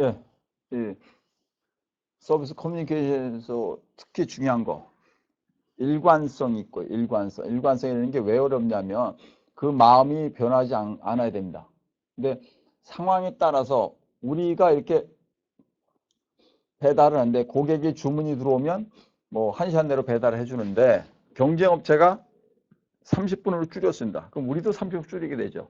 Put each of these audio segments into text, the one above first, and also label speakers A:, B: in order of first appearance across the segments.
A: 예, 예. 서비스 커뮤니케이션에서 특히 중요한 거 일관성이 있고 일관성. 일관성이라는 게 왜 어렵냐면 그 마음이 변하지 않, 않아야 됩니다. 근데 상황에 따라서 우리가 이렇게 배달을 하는데 고객이 주문이 들어오면 뭐 1시간 내로 배달을 해주는데 경쟁업체가 30분으로 줄였습니다. 그럼 우리도 30분 줄이게 되죠.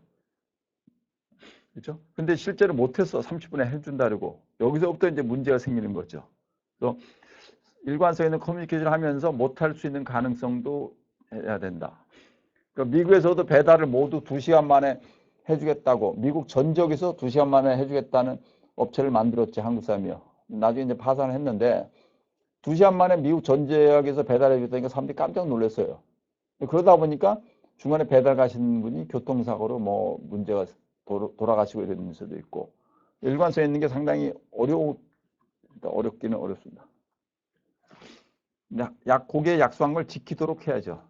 A: 그렇죠? 근데 실제로 못해서 30분에 해준다고 여기서부터 이제 문제가 생기는 거죠. 그래서 일관성 있는 커뮤니케이션을 하면서 못할 수 있는 가능성도 해야 된다. 그러니까 미국에서도 배달을 모두 2시간 만에 해주겠다고 미국 전적에서 2시간 만에 해주겠다는 업체를 만들었지 한국 사람이요. 나중에 이제 파산을 했는데 2시간 만에 미국 전 지역에서 배달해 줬다니까 사람들이 깜짝 놀랐어요. 그러다 보니까 중간에 배달 가시는 분이 교통사고로 뭐 문제가 돌아가시고 수도 있고 일관성 있는 게 상당히 어려우 어렵기는 어렵습니다. 약 고객의 약속한 걸 지키도록 해야죠.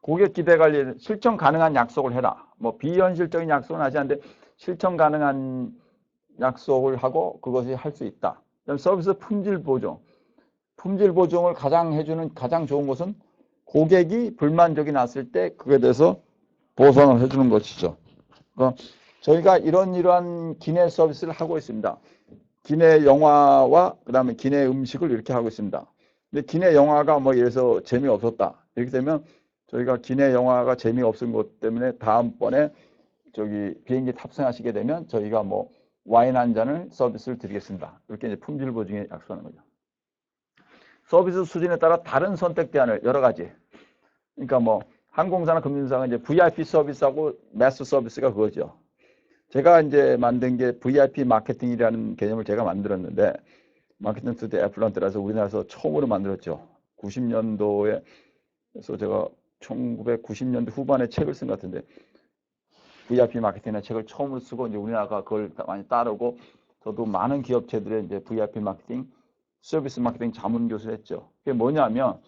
A: 고객 기대 관리 실천 가능한 약속을 해라. 뭐 비현실적인 약속은 하지 않는데 실천 가능한 약속을 하고 그것이 할 수 있다. 그다음 서비스 품질 보정. 품질 보정을 가장 해주는 가장 좋은 것은 고객이 불만족이 났을 때 그에 대해서 보상을 해주는 것이죠. 그러니까 저희가 이런 이러한 기내 서비스를 하고 있습니다. 기내 영화와 그 다음에 기내 음식을 이렇게 하고 있습니다. 근데 기내 영화가 뭐 들어서 재미없었다. 이렇게 되면 저희가 기내 영화가 재미없은 것 때문에 다음번에 저기 비행기 탑승하시게 되면 저희가 뭐 와인 한 잔을 서비스를 드리겠습니다. 이렇게 이제 품질 보증에 약속하는 거죠. 서비스 수준에 따라 다른 선택 대안을 여러 가지. 그러니까 뭐 항공사나 금융사가 이제 VIP 서비스하고 매스 서비스가 그거죠. 제가 이제 만든 게 VIP 마케팅이라는 개념을 제가 만들었는데 마케팅 투데 애플런트라서 우리나라에서 처음으로 만들었죠. 90년도에 그래서 제가 1990년대 후반에 책을 쓴 것 같은데 VIP 마케팅이라는 책을 처음으로 쓰고 이제 우리나라가 그걸 많이 따르고 저도 많은 기업체들의 이제 VIP 마케팅, 서비스 마케팅 자문 교수를 했죠. 그게 뭐냐면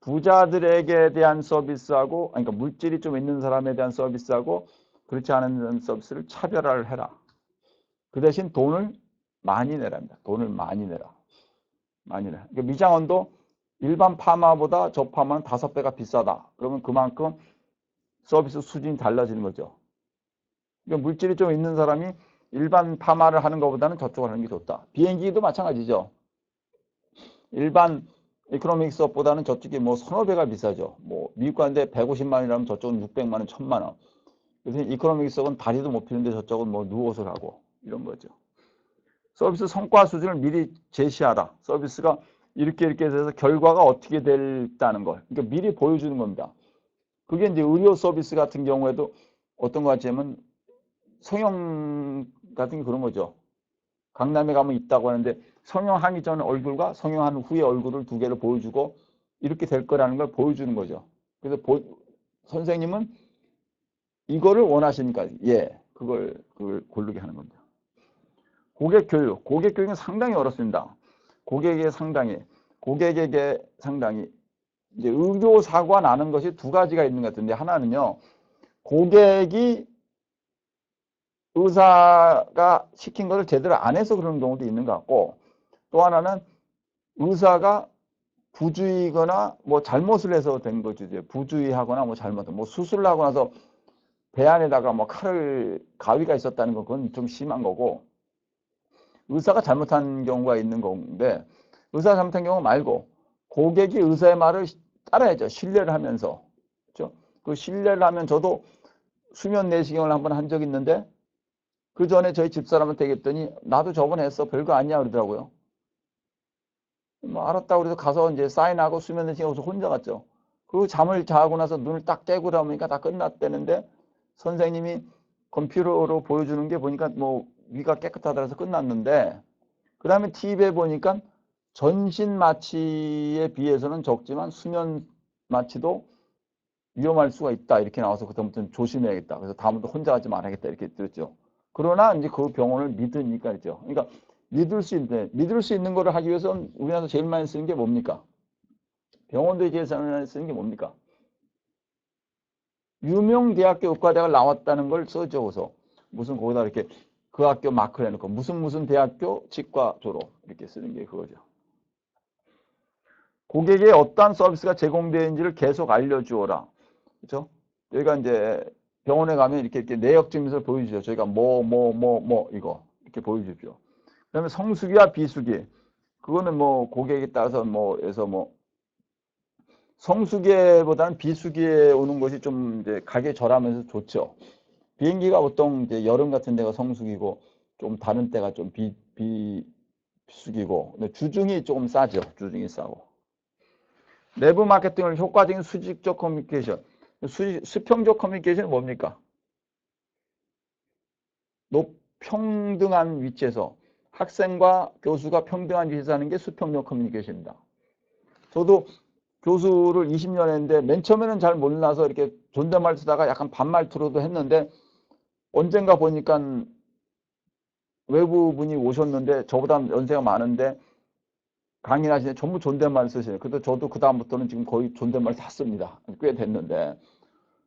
A: 부자들에게 대한 서비스하고 그러니까 물질이 좀 있는 사람에 대한 서비스하고 그렇지 않은 서비스를 차별화를 해라. 그 대신 돈을 많이 내랍니다. 돈을 많이 내라. 많이 내라. 그러니까 미장원도 일반 파마보다 저 파마는 다섯 배가 비싸다. 그러면 그만큼 서비스 수준이 달라지는 거죠. 그러니까 물질이 좀 있는 사람이 일반 파마를 하는 것보다는 저쪽을 하는 게 좋다. 비행기도 마찬가지죠. 일반 이코노믹 수업보다는 저쪽이 뭐 서너 배가 비싸죠. 뭐 미국 가는데 150만 원이라면 저쪽은 600만 원, 1000만 원. 그래서 이코노믹 수업은 다리도 못 피는데 저쪽은 뭐 누워서 하고 이런 거죠. 서비스 성과 수준을 미리 제시하라. 서비스가 이렇게 이렇게 해서 결과가 어떻게 될다는 걸. 그러니까 미리 보여주는 겁니다. 그게 이제 의료 서비스 같은 경우에도 어떤 것 같냐면 성형 같은 게 그런 거죠. 강남에 가면 있다고 하는데 성형하기 전 얼굴과 성형한 후의 얼굴을 두 개를 보여주고 이렇게 될 거라는 걸 보여주는 거죠. 그래서 보, 선생님은 이거를 원하시니까 예 그걸 그걸 고르게 하는 겁니다. 고객 교육, 고객 교육은 상당히 어렵습니다. 고객에게 상당히 고객에게 상당히 이제 의료 사고가 나는 것이 두 가지가 있는 것 같은데 하나는요 고객이 의사가 시킨 것을 제대로 안 해서 그러는 경우도 있는 것 같고 또 하나는 의사가 부주의거나 뭐 잘못을 해서 된 거죠. 부주의하거나 뭐 잘못, 뭐 수술을 하고 나서 배 안에다가 뭐 칼을 가위가 있었다는 건 그건 좀 심한 거고 의사가 잘못한 경우가 있는 건데 의사가 잘못한 경우 말고 고객이 의사의 말을 따라야죠. 신뢰를 하면서. 그렇죠? 그 신뢰를 하면 저도 수면 내시경을 한번 한 적이 있는데 그 전에 저희 집사람한테 얘기했더니 나도 저번에 했어. 별거 아니야 그러더라고요. 뭐 알았다고 그래서 가서 이제 사인하고 수면 내시경에서 혼자 갔죠. 그리고 잠을 자고 나서 눈을 딱 떼고 나오니까 다 끝났다는데 선생님이 컴퓨터로 보여주는 게 보니까 뭐 위가 깨끗하다 해서 끝났는데 그 다음에 TV에 보니까 전신 마취에 비해서는 적지만 수면 마취도 위험할 수가 있다 이렇게 나와서 그다음부터는 조심해야겠다. 그래서 다음부터 혼자 하지 말아야겠다 이렇게 들었죠. 그러나 이제 그 병원을 믿으니까 있죠. 그러니까 믿을 수 있는 믿을 수 있는 거를 하기 위해서는 우리나라에서 제일 많이 쓰는 게 뭡니까? 병원들이 제일 많이 쓰는 게 뭡니까? 유명 대학교 의과대학을 나왔다는 걸 써줘서 무슨 거기다 이렇게 그 학교 마크를 해놓고 무슨 무슨 대학교 치과 졸업 이렇게 쓰는 게 그거죠. 고객에 어떠한 서비스가 제공되는지를 계속 알려주어라. 그렇죠? 여기가 이제 병원에 가면 이렇게, 이렇게 내역 증명서를 보여주죠. 저희가 뭐, 뭐, 뭐, 뭐, 이거. 이렇게 보여주죠. 그 다음에 성수기와 비수기. 그거는 뭐 고객에 따라서 뭐, 해서 뭐, 성수기보다는 비수기에 오는 것이 좀 이제 가격 절하면서 좋죠. 비행기가 보통 이제 여름 같은 데가 성수기고 좀 다른 때가 좀 비, 비, 비수기고 근데 주중이 조금 싸죠. 주중이 싸고. 내부 마케팅을 효과적인 수직적 커뮤니케이션. 수, 수평적 커뮤니케이션은 뭡니까? 높, 평등한 위치에서 학생과 교수가 평등한 위치에서 하는 게 수평적 커뮤니케이션입니다. 저도 교수를 20년 했는데 맨 처음에는 잘 몰라서 이렇게 존댓말 쓰다가 약간 반말투로도 했는데 언젠가 보니까 외부분이 오셨는데 저보다 연세가 많은데 강의하시는데 전부 존댓말 쓰시네요. 그래도 저도 그 다음부터는 지금 거의 존댓말 다 씁니다. 꽤 됐는데.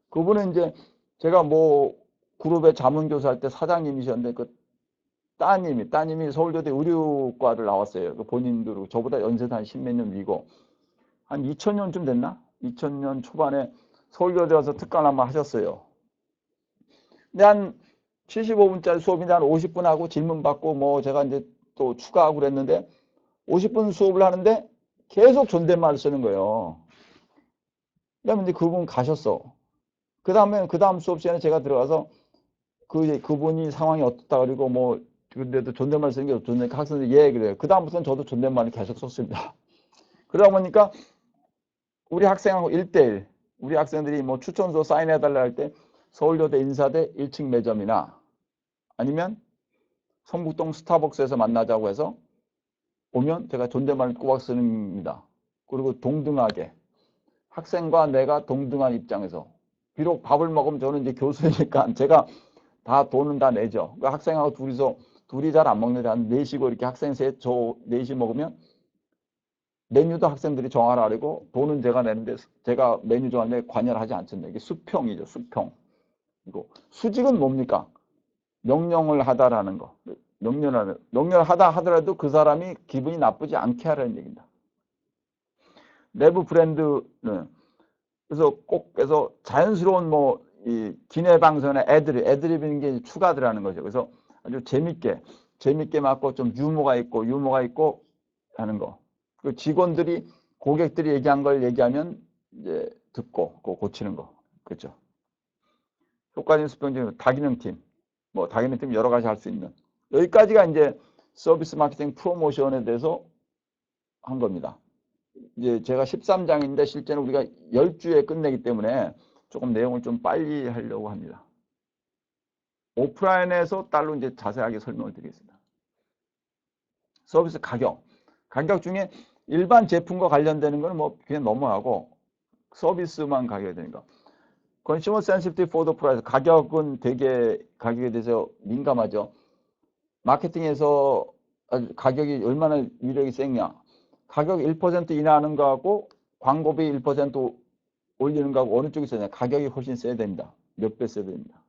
A: 그분은 이제 제가 뭐 그룹의 자문교사 할때 사장님이셨는데 그 따님이, 따님이 서울대대 의료과를 나왔어요. 그 본인도 저보다 연세도 한 십몇 년 위고. 한 2000년쯤 됐나? 2000년 초반에 서울여대 와서 특강 한번 하셨어요. 근데 한 75분짜리 수업인데 한 50분 하고 질문 받고 뭐 제가 이제 또 추가하고 그랬는데 50분 수업을 하는데 계속 존댓말을 쓰는 거예요. 그다음에 이제 그분 가셨어. 그 다음에 그 다음 수업 시간에 제가 들어가서 그 그분이 상황이 어떻다 그리고 뭐 근데도 존댓말 쓰는 게 좋으니까 학생들이 예 그래요. 그 다음부터는 저도 존댓말을 계속 썼습니다. 그러다 보니까 우리 학생하고 1대1 우리 학생들이 뭐 추천서 사인해달라 할 때 서울여대 인사대 1층 매점이나 아니면 성북동 스타벅스에서 만나자고 해서 오면 제가 존댓말을 꼬박 쓰는입니다. 그리고 동등하게 학생과 내가 동등한 입장에서 비록 밥을 먹으면 저는 이제 교수니까 제가 다 돈은 다 내죠. 그 학생하고 둘이서 둘이 잘 안 먹는데 한 넷이고 이렇게 학생 셋, 저 넷이 먹으면 메뉴도 학생들이 정하라 그러고 돈은 제가 내는데 제가 메뉴 정하는데 관여하지 않습니다. 이게 수평이죠. 수평. 이거 수직은 뭡니까? 명령을 하다라는 거. 명령하는 명령을 하다 하더라도 그 사람이 기분이 나쁘지 않게 하라는 얘기입니다. 내부 브랜드는 그래서 꼭 그래서 자연스러운 뭐 이 기내 방송의 애드립, 애드립이는 게 추가 들어가는 거죠. 그래서 아주 재밌게 재밌게 맞고 좀 유머가 있고 유머가 있고 하는 거. 그 직원들이 고객들이 얘기한 걸 얘기하면 이제 듣고 고치는 거. 그렇죠? 효과적인 수평적인 다기능팀, 뭐 다기능팀 여러 가지 할 수 있는 여기까지가 이제 서비스 마케팅 프로모션에 대해서 한 겁니다. 이제 제가 13장인데 실제는 우리가 10주에 끝내기 때문에 조금 내용을 좀 빨리 하려고 합니다. 오프라인에서 딸로 이제 자세하게 설명을 드리겠습니다. 서비스 가격. 가격 중에 일반 제품과 관련되는 거는 뭐 그냥 넘어가고 서비스만 가격이 되니까. 컨슈머 센시티브 포더 프라이스 가격은 되게 가격에 대해서 민감하죠. 마케팅에서 가격이 얼마나 위력이 세냐. 가격 1% 인하하는 거하고 광고비 1% 올리는 거하고 어느 쪽이 세냐. 가격이 훨씬 세야 됩니다. 몇 배 세야 됩니다.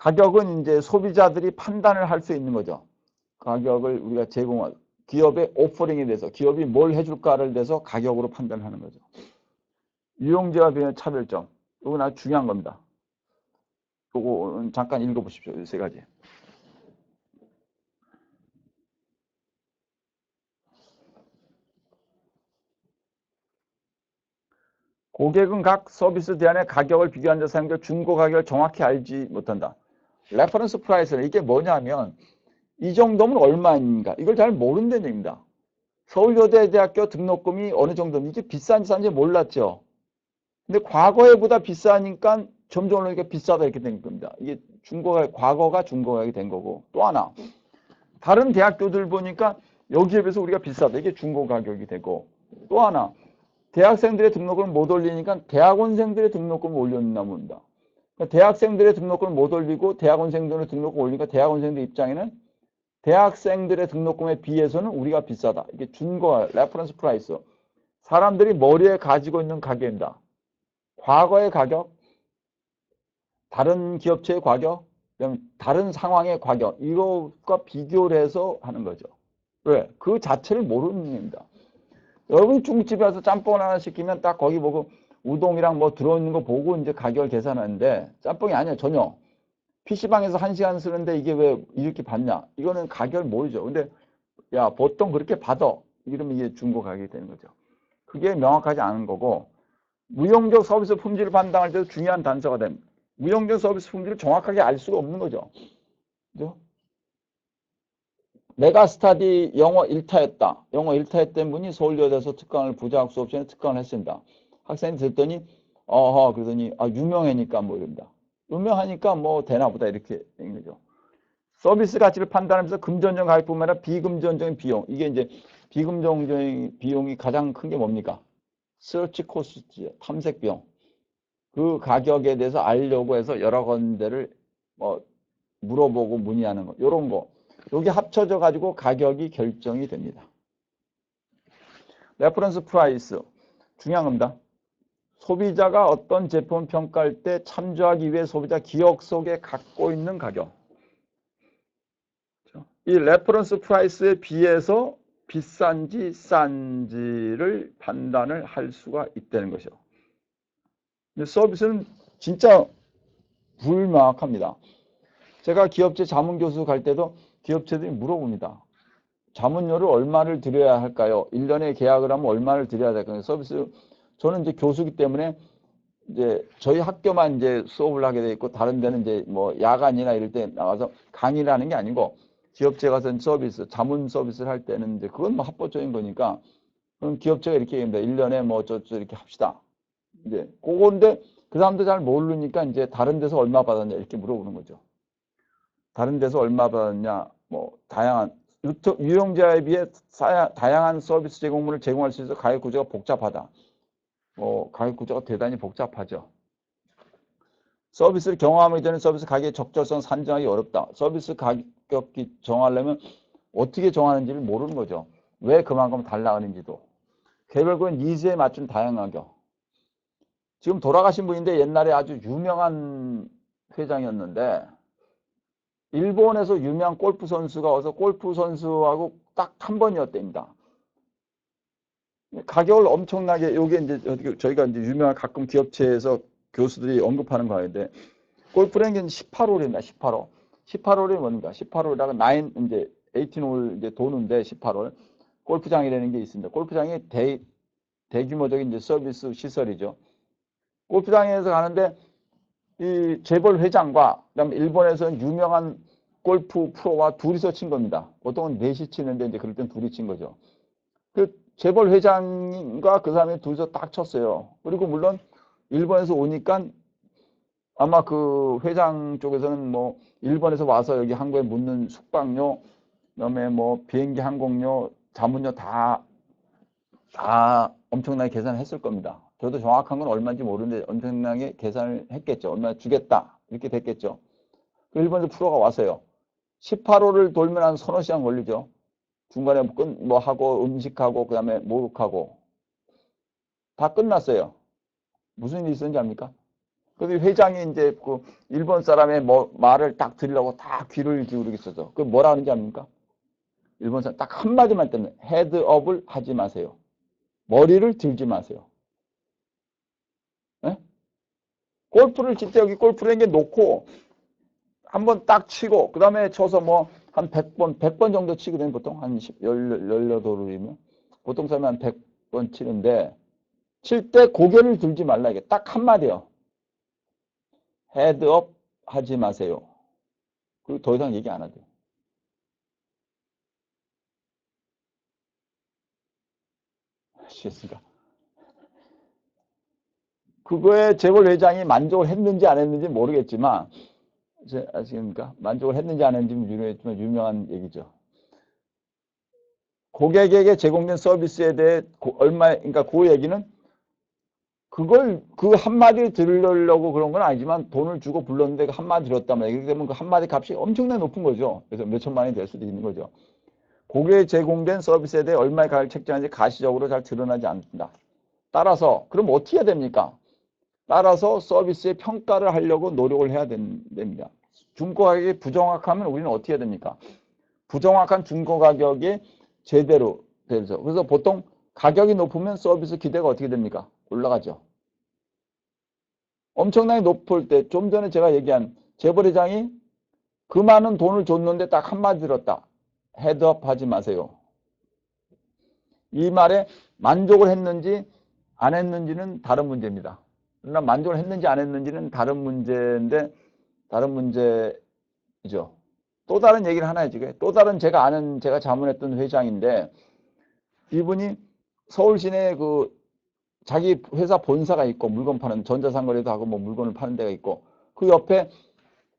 A: 가격은 이제 소비자들이 판단을 할 수 있는 거죠. 가격을 우리가 제공할 기업의 오퍼링에 대해서 기업이 뭘 해줄까를 대해서 가격으로 판단하는 거죠. 유용제와 비용 차별점. 이건 아주 중요한 겁니다. 요거 잠깐 읽어보십시오. 이 세 가지. 고객은 각 서비스 대안의 가격을 비교한 데 사용될 중고 가격을 정확히 알지 못한다. 레퍼런스 프라이스는 이게 뭐냐면 이 정도면 얼마인가 이걸 잘 모른다는 얘기입니다. 서울여대대학교 등록금이 어느 정도인지 비싼지 싼지 몰랐죠. 근데 과거에보다 비싸니까 점점 이렇게 비싸다 이렇게 된 겁니다. 이게 중고가 과거가 중고가격이 된 거고 또 하나 다른 대학교들 보니까 여기에 비해서 우리가 비싸다 이게 중고 가격이 되고 또 하나 대학생들의 등록금을 못 올리니까 대학원생들의 등록금을 올렸나 봅니다. 그러니까 대학생들의 등록금을 못 올리고 대학원생들의 등록금을 올리니까 대학원생들 입장에는 대학생들의 등록금에 비해서는 우리가 비싸다. 이게 준거 레퍼런스 프라이스. 사람들이 머리에 가지고 있는 가격입니다. 과거의 가격, 다른 기업체의 가격, 다른 상황의 과격 이것과 비교를 해서 하는 거죠. 왜? 그 자체를 모르는 겁니다. 여러분이 중국집에 와서 짬뽕 하나 시키면 딱 거기 보고 우동이랑 뭐 들어있는 거 보고 이제 가격을 계산하는데 짬뽕이 아니야 전혀. PC방에서 한 시간 쓰는데 이게 왜 이렇게 받냐? 이거는 가격을 모르죠. 근데 야 보통 그렇게 받아. 이러면 이게 중고 가격이 되는 거죠. 그게 명확하지 않은 거고 무용적 서비스 품질을 판단할 때도 중요한 단서가 됩니다. 무용적 서비스 품질을 정확하게 알 수가 없는 거죠. 그죠? 메가스타디 영어 1타였다. 영어 1타였던 분이 서울여대에서 특강을 부자학수 옵션에 특강을 했습니다. 학생이 듣더니 어허 그러더니 아 유명하니까 뭐 이럽니다. 유명하니까 뭐 되나 보다 이렇게 된 거죠. 서비스 가치를 판단하면서 금전적 가격뿐만 아니라 비금전적인 비용 이게 이제 비금전적인 비용이 가장 큰 게 뭡니까? 서치 코스트 탐색 비용 그 가격에 대해서 알려고 해서 여러 군데를 뭐 물어보고 문의하는 거 이런 거 여기 합쳐져 가지고 가격이 결정이 됩니다. 레퍼런스 프라이스 중요한 겁니다. 소비자가 어떤 제품 평가할 때 참조하기 위해 소비자 기억 속에 갖고 있는 가격. 이 레퍼런스 프라이스에 비해서 비싼지 싼지를 판단을 할 수가 있다는 것이죠. 서비스는 진짜 불명확합니다. 제가 기업체 자문 교수 갈 때도 기업체들이 물어봅니다. 자문료를 얼마를 드려야 할까요? 1년에 계약을 하면 얼마를 드려야 될까요? 서비스 저는 이제 교수기 때문에 이제 저희 학교만 이제 수업을 하게 돼 있고 다른 데는 이제 뭐 야간이나 이럴 때 나가서 강의를 하는 게 아니고 기업체 가서 서비스, 자문 서비스를 할 때는 이제 그건 뭐 합법적인 거니까 그럼 기업체가 이렇게 얘기합니다. 1년에 뭐 어쩌고 이렇게 합시다. 이제 그건데 그 사람도 잘 모르니까 이제 다른 데서 얼마 받았냐 이렇게 물어보는 거죠. 다른 데서 얼마 받았냐 뭐 다양한 유튜브 유용자에 비해 다양한 서비스 제공물을 제공할 수 있어 가격 구조가 복잡하다. 뭐 가격 구조가 대단히 복잡하죠. 서비스를 경험하기 전에 서비스 가격의 적절성 산정하기 어렵다. 서비스 가격이 정하려면 어떻게 정하는지를 모르는 거죠. 왜 그만큼 달라가는지도. 개별적인 니즈에 맞춘 다양하게. 지금 돌아가신 분인데 옛날에 아주 유명한 회장이었는데 일본에서 유명한 골프 선수가 와서 골프 선수하고 딱 한 번이었답니다. 가격을 엄청나게 요게 이제 저희가 이제 유명한 가끔 기업체에서 교수들이 언급하는 거인데 골프랭은 18홀입니다. 18홀. 18홀이 뭡니까? 18홀이라고 9 이제 18홀 이제 도는데 18홀. 골프장이라는 게 있습니다. 골프장이 대 대규모적인 이제 서비스 시설이죠. 골프장에서 가는데 이 재벌 회장과 그다음에 일본에서는 유명한 골프 프로와 둘이서 친 겁니다. 보통은 넷이 치는데 이제 그럴 땐 둘이 친 거죠. 그 재벌 회장과 그 사람이 둘이서 딱 쳤어요. 그리고 물론 일본에서 오니까 아마 그 회장 쪽에서는 뭐 일본에서 와서 여기 한국에 묻는 숙박료, 그다음에 뭐 비행기 항공료, 자문료 다, 다 엄청나게 계산했을 겁니다. 저도 정확한 건 얼마인지 모르는데 엄청나게 계산을 했겠죠. 얼마 주겠다. 이렇게 됐겠죠. 그 일본에서 프로가 왔어요. 18호를 돌면 한 서너 시간 걸리죠. 중간에 뭐 하고 음식하고 그 다음에 목욕하고 다 끝났어요. 무슨 일이 있었는지 압니까? 그래서 회장이 이제 그 일본 사람의 뭐 말을 딱 들으려고 다 귀를 기울이고 있어서 그 뭐라 하는지 압니까? 일본 사람 딱 한마디만 때문에 헤드업을 하지 마세요. 머리를 들지 마세요. 네? 골프를 진짜 여기 골프랭에 놓고 한번 딱 치고 그 다음에 쳐서 뭐 한 100번 100번 정도 치거든요 보통 한 10, 18홀이면 보통 사람이 한 100번 치는데 칠 때 고개를 들지 말라 이게 딱 한마디요. 헤드업 하지 마세요. 그리고 더 이상 얘기 안 하대요. 아시겠습니까 그거에 재벌 회장이 만족을 했는지 안 했는지 모르겠지만 아십니까? 만족을 했는지 안 했는지 유명했지만 유명한 얘기죠. 고객에게 제공된 서비스에 대해 얼마, 그러니까 그 얘기는 그걸 그 한마디 들으려고 그런 건 아니지만 돈을 주고 불렀는데 그 한마디 들었다면 이렇게 되면 그 한마디 값이 엄청나게 높은 거죠. 그래서 몇 천만 원이 될 수도 있는 거죠. 고객에 제공된 서비스에 대해 얼마의 가격을 책정하는지 가시적으로 잘 드러나지 않는다. 따라서 그럼 어떻게 해야 됩니까? 따라서 서비스의 평가를 하려고 노력을 해야 됩니다. 중고 가격이 부정확하면 우리는 어떻게 해야 됩니까? 부정확한 중고 가격이 제대로 되죠. 그래서 보통 가격이 높으면 서비스 기대가 어떻게 됩니까? 올라가죠. 엄청나게 높을 때 좀 전에 제가 얘기한 재벌회장이 그 많은 돈을 줬는데 딱 한마디 들었다. 헤드업 하지 마세요. 이 말에 만족을 했는지 안 했는지는 다른 문제입니다. 만족을 했는지 안 했는지는 다른 문제인데 다른 문제죠. 또 다른 얘기를 하나 해주게. 또 다른 제가 아는 제가 자문했던 회장인데 이분이 서울 시내에 그 자기 회사 본사가 있고 물건 파는 전자상거래도 하고 뭐 물건을 파는 데가 있고 그 옆에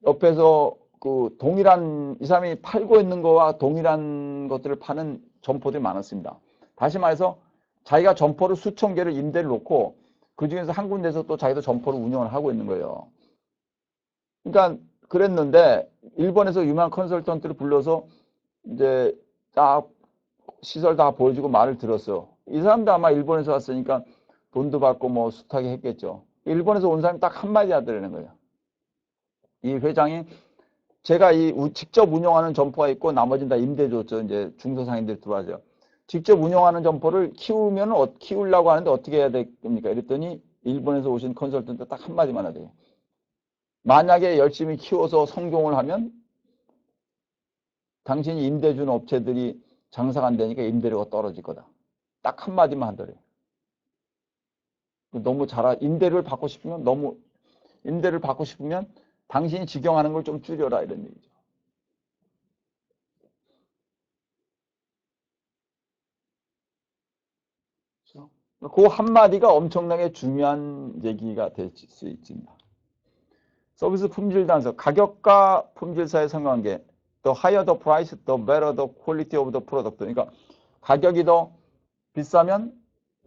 A: 옆에서 그 동일한 이 사람이 팔고 있는 거와 동일한 것들을 파는 점포들이 많았습니다. 다시 말해서 자기가 점포를 수천 개를 임대를 놓고 그 중에서 한 군데서 또 자기도 점포를 운영을 하고 있는 거예요. 그러니까 그랬는데 일본에서 유명한 컨설턴트를 불러서 이제 딱 시설 다 보여주고 말을 들었어. 이 사람도 아마 일본에서 왔으니까 돈도 받고 뭐 숱하게 했겠죠. 일본에서 온 사람이 딱 한마디 하더라는 거예요. 이 회장이 제가 이 우- 직접 운영하는 점포가 있고 나머지는 다 임대 줬죠. 이제 중소상인들 들어와죠. 직접 운영하는 점포를 키우면 어, 키우려고 하는데 어떻게 해야 됩니까? 이랬더니 일본에서 오신 컨설턴트 딱 한마디만 하대요. 만약에 열심히 키워서 성공을 하면 당신이 임대 준 업체들이 장사가 안 되니까 임대료가 떨어질 거다. 딱 한마디만 하더래요. 너무 잘하, 임대료를 받고 싶으면 너무, 임대를 받고 싶으면 당신이 직영하는 걸 좀 줄여라 이런 얘기죠. 그 한마디가 엄청나게 중요한 얘기가 될 수 있습니다. 서비스 품질 단서, 가격과 품질 사이의 상관관계, the higher the price, the better the quality of the product. 그러니까 가격이 더 비싸면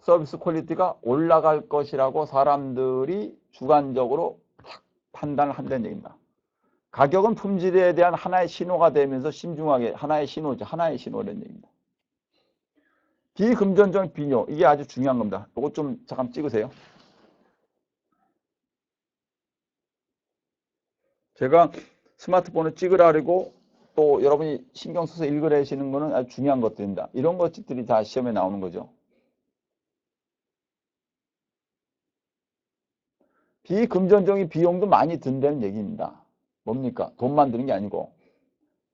A: 서비스 퀄리티가 올라갈 것이라고 사람들이 주관적으로 탁 판단을 한다는 얘기입니다. 가격은 품질에 대한 하나의 신호가 되면서 신중하게 하나의 신호죠. 하나의 신호라는 얘기입니다. 비금전적 비뇨 이게 아주 중요한 겁니다. 이거 좀 잠깐 찍으세요. 제가 스마트폰을 찍으라 그리고 또 여러분이 신경 써서 읽으라시는 거는 아주 중요한 것들입니다. 이런 것들이 다 시험에 나오는 거죠. 비금전적인 비용도 많이 든다는 얘기입니다. 뭡니까? 돈만 드는 게 아니고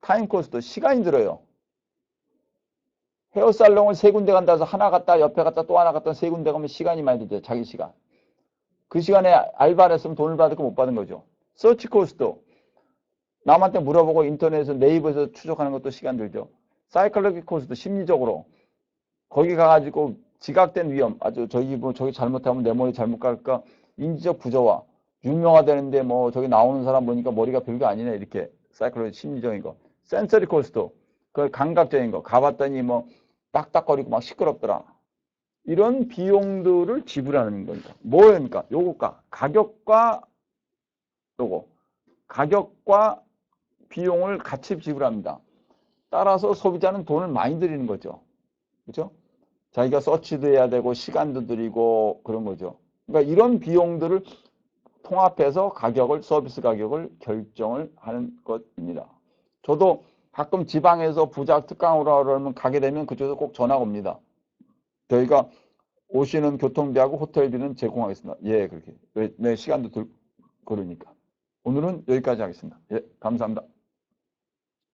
A: 타임 코스트, 시간이 들어요. 헤어살롱을 세 군데 간다 해서 하나 갔다 옆에 갔다 또 하나 갔다 세 군데 가면 시간이 많이 들죠. 자기 시간. 그 시간에 알바를 했으면 돈을 받을 거 못 받은 거죠. 서치 코스트. 남한테 물어보고 인터넷에서 네이버에서 추적하는 것도 시간 들죠. 사이클로기 코스트 심리적으로 거기 가가지고 지각된 위험 아주 저기 뭐 저기 잘못하면 내 머리 잘못 갈까 인지적 부조화 유명화되는데 뭐 저기 나오는 사람 보니까 머리가 별거 아니네 이렇게 사이클로기 심리적인 거 센서리 코스트 그 감각적인 거 가봤더니 뭐 딱딱거리고 막 시끄럽더라. 이런 비용들을 지불하는 겁니다 뭐입니까? 요거가 가격과 요거. 가격과 비용을 같이 지불합니다. 따라서 소비자는 돈을 많이 들이는 거죠. 그렇죠? 자기가 서치도 해야 되고 시간도 들이고 그런 거죠. 그러니까 이런 비용들을 통합해서 가격을 서비스 가격을 결정을 하는 것입니다. 저도 가끔 지방에서 부작 특강으로 그러면 가게 되면 그쪽에서 꼭 전화가 옵니다. 저희가 오시는 교통비하고 호텔비는 제공하겠습니다. 예, 그렇게. 왜, 내 시간도 들, 그러니까. 오늘은 여기까지 하겠습니다. 예, 감사합니다.